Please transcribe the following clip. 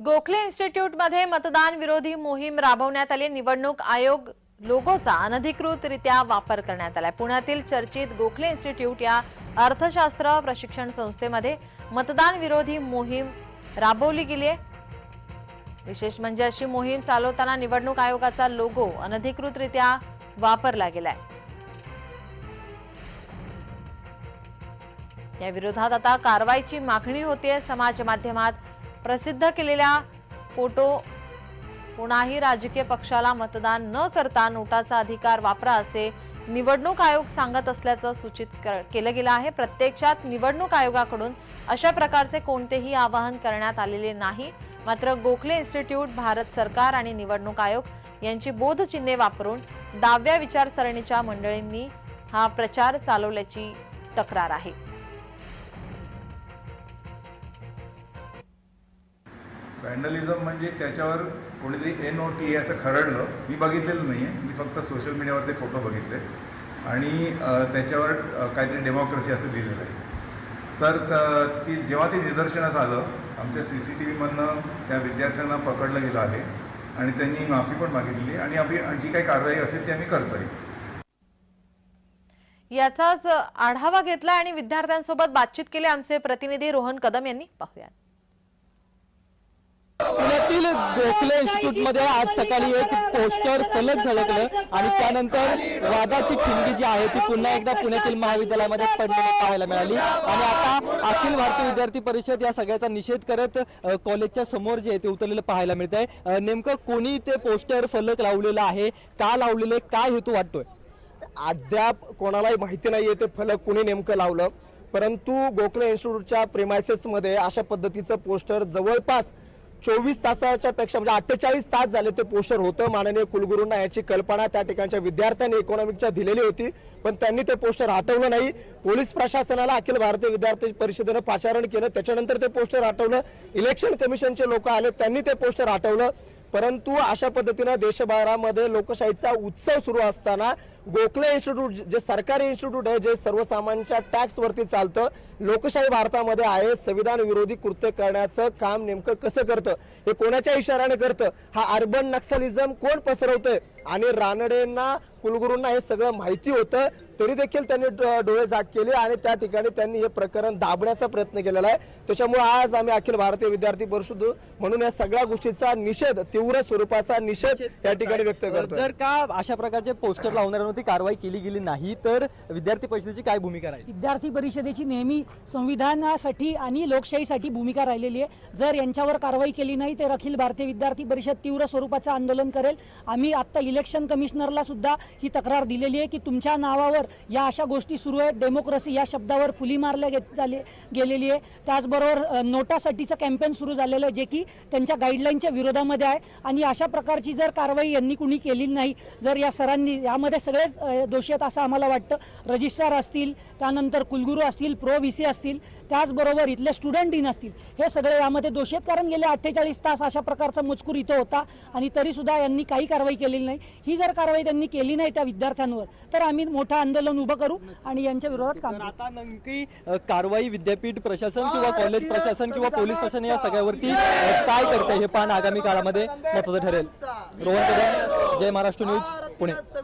गोखले इन्स्टिट्यूटमध्ये मतदान विरोधी मोहीम राबवण्यात आली. निवडणूक आयोग लोगोचा अनधिकृतरित्या वापर करण्यात आलाय. पुण्यातील चर्चित गोखले इन्स्टिट्यूट या अर्थशास्त्र प्रशिक्षण संस्थेमध्ये मतदान विरोधी मोहीम राबवली गेली आहे. विशेष म्हणजे अशी मोहीम चालवताना निवडणूक आयोगाचा लोगो अनधिकृतरित्या वापरला गेलाय. या विरोधात आता कारवाईची मागणी होतीये. समाज माध्यमात प्रसिद्ध केलेल्या फोटो कोणाही राजकीय पक्षाला मतदान न करता नोटाचा अधिकार वापरा असे निवडणूक आयोग सांगत असल्याचं सूचित केलं गेलं आहे. प्रत्यक्षात निवडणूक आयोगाकडून अशा प्रकारचे कोणतेही आवाहन करण्यात आलेले नाही. मात्र गोखले इन्स्टिट्यूट भारत सरकार आणि निवडणूक आयोग यांची बोधचिन्हे वापरून डाव्या विचारसरणीच्या मंडळींनी हा प्रचार चालवल्याची तक्रार आहे. वॅन्डलिझम म्हणजे त्याच्यावर कोणीतरी एन ओ टी असं खरडलं. मी बघितलेलं नाही आहे मी फक्त सोशल मीडियावर ते फोटो बघितले. आणि त्याच्यावर काहीतरी डेमोक्रेसी असं लिहिलेलं आहे. तर ती जेव्हा ते निदर्शनास आलं आमच्या सी सी टी व्हीमधनं त्या विद्यार्थ्यांना पकडलं गेलं आहे. आणि त्यांनी माफी पण मागितली. आणि आम्ही जी काही कारवाई असेल ती आम्ही करतोय. याचाच आढावा घेतला आणि विद्यार्थ्यांसोबत बातचीत केली आमचे प्रतिनिधी रोहन कदम यांनी. पाहूयात. पुण्यातील गोखले इन्स्टिट्यूटमध्ये आज सकाळी एक पोस्टर फलक झळकलं आणि त्यानंतर वादाची ठिणगी जी आहे ती पुन्हा एकदा पुण्यातील महाविद्यालयामध्ये पडलेली पाहायला मिळाली. आणि आता अखिल भारतीय विद्यार्थी परिषद या सगळ्याचा निषेध करत कॉलेजच्या समोर जे आहे ते उतरलेलं पाहायला मिळत आहे नेमकं कोणी ते पोस्टर फलक लावलेलं आहे? का लावलेले काय हेतू वाटतोय? अद्याप कोणालाही माहिती नाहीये ते फलक कुणी नेमकं लावलं. परंतु गोखले इन्स्टिट्यूटच्या प्रेमायसेसमध्ये अशा पद्धतीचं पोस्टर जवळपास चोवीस तासाच्या पेक्षा म्हणजे अठ्ठेचाळीस तास झाले ते पोस्टर होतं माननीय कुलगुरूंना याची कल्पना त्या ठिकाणच्या विद्यार्थ्यांनी इकॉनॉमिकच्या दिलेली होती पण त्यांनी ते पोस्टर हटवलं नाही. पोलीस प्रशासनाला अखिल भारतीय विद्यार्थी परिषदेनं पाचारण केलं त्याच्यानंतर ते पोस्टर हटवलं इलेक्शन कमिशनचे लोक आले त्यांनी ते पोस्टर हटवलं परंतु अशा पद्धतीनं देशभरामध्ये लोकशाहीचा उत्सव सुरू असताना गोखले इन्स्टिट्यूट जे सरकारी इन्स्टिट्यूट आहे जे सर्वसामान्यांच्या टॅक्स वरती चालतं लोकशाही भारतामध्ये आहे संविधान विरोधी कृत्य करण्याचं काम नेमकं कसं करतं हे कोणाच्या इशाऱ्याने करतं हा अर्बन नक्सलिझम कोण पसरवतंय? आणि रानडेंना कुलगुरूंना हे सगळं माहिती होतं तरी देखील त्यांनी डोळे जाग केले आणि त्या ठिकाणी त्यांनी हे प्रकरण दाबण्याचा प्रयत्न केलेला आहे. त्याच्यामुळे आज आम्ही अखिल भारतीय विद्यार्थी परिषद म्हणून या सगळ्या गोष्टीचा निषेध तीव्र स्वरूपाचा निषेध या ठिकाणी व्यक्त करतोय. जर का अशा प्रकारचे पोस्टर लावणाऱ्यांवरती कारवाई केली गेली नाही तर विद्यार्थी परिषदेची काय भूमिका राहील? विद्यार्थी परिषदेची नेहमी संविधानासाठी आणि लोकशाहीसाठी भूमिका राहिलेली आहे. जर यांच्यावर कारवाई केली नाही तर अखिल भारतीय विद्यार्थी परिषद तीव्र स्वरूपाचं आंदोलन करेल. आम्ही आत्ता इलेक्शन कमिशनरला सुद्धा ही तक्रार दिलेली आहे की तुमच्या नावावर या अशा गोष्टी सुरू आहेत. डेमोक्रेसी या शब्दावर फुली मारल्या गे झाले गेलेली आहे. त्याचबरोबर नोटासाठीचं कॅम्पेन सुरू झालेलं आहे जे की त्यांच्या गाईडलाईनच्या विरोधामध्ये आहे. आणि अशा प्रकारची जर कारवाई यांनी कुणी केली नाही जर या सरांनी यामध्ये सगळे सगळेच दोषी आहेत असं आम्हाला वाटतं. रजिस्ट्रार असतील त्यानंतर कुलगुरू असतील प्रो व्ही सी असतील त्याचबरोबर इथले स्टुडंट इन असतील. हे सगळे यामध्ये दोषी आहेत कारण गेले अठ्ठेचाळीस तास अशा प्रकारचा मजकूर इथं होता आणि तरी सुद्धा यांनी काही कारवाई केलेली नाही. ही जर कारवाई त्यांनी केली नाही त्या विद्यार्थ्यांवर तर आम्ही मोठं आंदोलन उभं करू आणि यांच्या विरोधात काम आता नेमकी अ, कारवाई विद्यापीठ प्रशासन किंवा कॉलेज प्रशासन किंवा पोलीस प्रशासन या सगळ्यावरती काय करते हे पाहणं आगामी काळामध्ये महत्वाचं ठरेल. रोहन कदम जय महाराष्ट्र न्यूज पुणे.